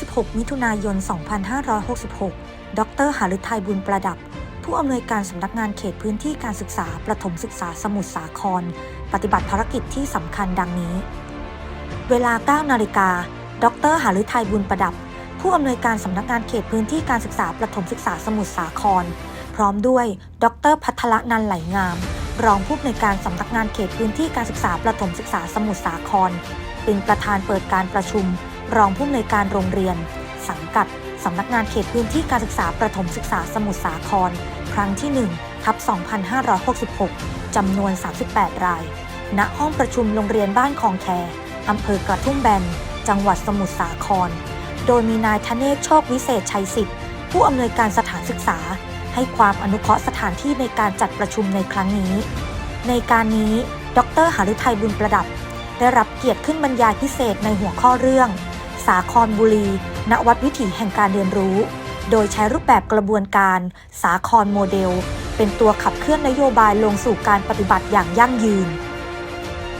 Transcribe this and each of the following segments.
16 มิถุนายน 2566 ดร หฤทัยบุญประดับ ผู้อำนวยการสำนักงานเขตพื้นที่การศึกษาประถมศึกษาสมุทรสาคร ปฏิบัติภารกิจที่สำคัญดังนี้ เวลา 9 นาฬิกา ดร หฤทัยบุญประดับ ผู้อำนวยการสำนักงานเขตพื้นที่การศึกษาประถมศึกษาสมุทรสาคร พร้อมด้วย ดร พัทรนันไหลงาม รองผู้อำนวยการสำนักงานเขตพื้นที่การศึกษาประถมศึกษาสมุทรสาคร เป็นประธานเปิดการประชุม รองผู้อำนวยการโรงเรียน สังกัดสำนักงานเขตพื้นที่การศึกษาประถมศึกษาสมุทรสาคร ครั้งที่1ทับ 2566 จำนวน 38 ราย ณ ห้องประชุมโรงเรียนบ้านคลองแคอำเภอกระทุ่มแบน จังหวัดสมุทรสาคร โดยมีนายธเนศโชควิเศษชัยสิทธิ์ ผู้อำนวยการสถานศึกษา ให้ความอนุเคราะห์สถานที่ในการจัดประชุมในครั้งนี้ ในการนี้ ดรหฤทัยบุญประดับ ได้รับเกียรติขึ้นบรรยายพิเศษในหัวข้อเรื่องาครบุรี ณ วัดวิถีแห่งการเรียนรู้ โดยใช้รูปแบบกระบวนการสาครโมเดล เป็นตัวขับเคลื่อนนโยบายลงสู่การปฏิบัติอย่างยั่งยืน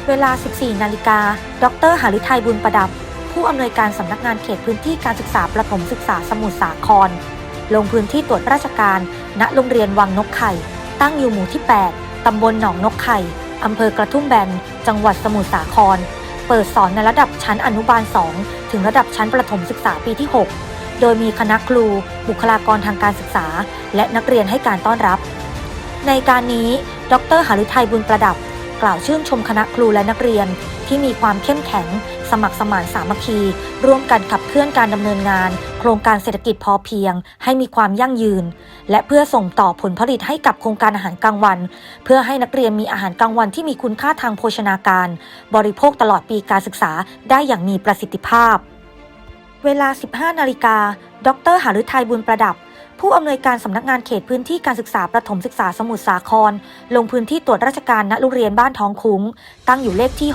เวลา 14 นาฬิกา ดร หฤทัยบุญประดับ ผู้อำนวยการสำนักงานเขตพื้นที่การศึกษาประถมศึกษาสมุทรสาคร ลงพื้นที่ตรวจราชการ ณ โรงเรียนวังนกไข่ ตั้งอยู่หมู่ที่ 8ตำบลหนองนกไข่อำเภอกระทุ่มแบน จังหวัดสมุทรสาคร เปิดสอนในระดับชั้นอนุบาล 2 ถึงระดับชั้นประถมศึกษาปีที่ 6 โดยมีคณะครู บุคลากรทางการศึกษา และนักเรียนให้การต้อนรับ ในการนี้ ดรหฤทัยบุญประดับ กล่าวชื่นชมคณะครูและนักเรียนที่มีความเข้มแข็ง สมัครสมานสามัคคี ร่วมกันขับเคลื่อนการดำเนินงาน โครงการเศรษฐกิจพอเพียง ให้มีความยั่งยืน และเพื่อส่งต่อผลผลิตให้กับโครงการอาหารกลางวัน เพื่อให้นักเรียนมีอาหารกลางวันที่มีคุณค่าทางโภชนาการ บริโภคตลอดปีการศึกษาได้อย่างมีประสิทธิภาพ เวลา 15 นาฬิกา ดรหฤทัยบุญประดับผู้อำนวยการสำนักงานเขตพื้นที่การศึกษาประถมศึกษาสมุทรสาคร ลงพื้นที่ตรวจราชการณโรงเรียนบ้านท้องคุ้ง ตั้งอยู่เลขที่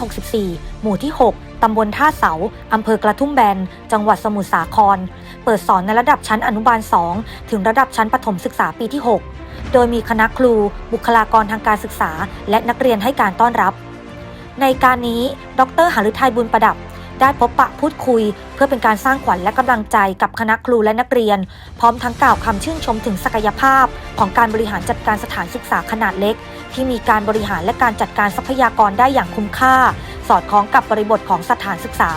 64 หมู่ที่ 6 ตำบลท่าเสา อำเภอกระทุ่มแบน จังหวัดสมุทรสาคร เปิดสอนในระดับชั้นอนุบาล 2 ถึงระดับชั้นประถมศึกษาปีที่ 6 โดยมีคณะครู บุคลากรทางการศึกษา และนักเรียนให้การต้อนรับ ในการนี้ ดรหฤทัยบุญประดับ ได้พบปะพูดคุย เพื่อเป็นการสร้างขวัญและกำลังใจกับคณะครูและนักเรียน พร้อมทั้งกล่าวคำชื่นชมถึงศักยภาพ ของการบริหารจัดการสถานศึกษาขนาดเล็ก ที่มีการบริหารและการจัดการทรัพยากรได้อย่างคุ้มค่า สอดคล้องกับบริบทของสถานศึกษา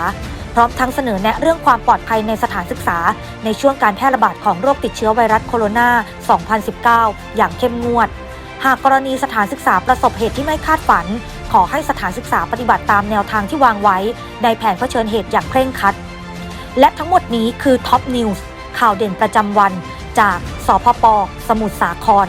พร้อมทั้งเสนอแนะเรื่องความปลอดภัยในสถานศึกษา ในช่วงการแพร่ระบาดของโรคติดเชื้อไวรัสโคโรนา 2019 อย่างเข้มงวด หากกรณีสถานศึกษาประสบเหตุที่ไม่คาดฝัน ขอให้สถานศึกษาปฏิบัติตามแนวทางที่วางไว้ ในแผนเผชิญเหตุอย่างเคร่งครัด และทั้งหมดนี้คือท็อปนิวส์ข่าวเด่นประจำวัน จากสพป สมุทรสาคร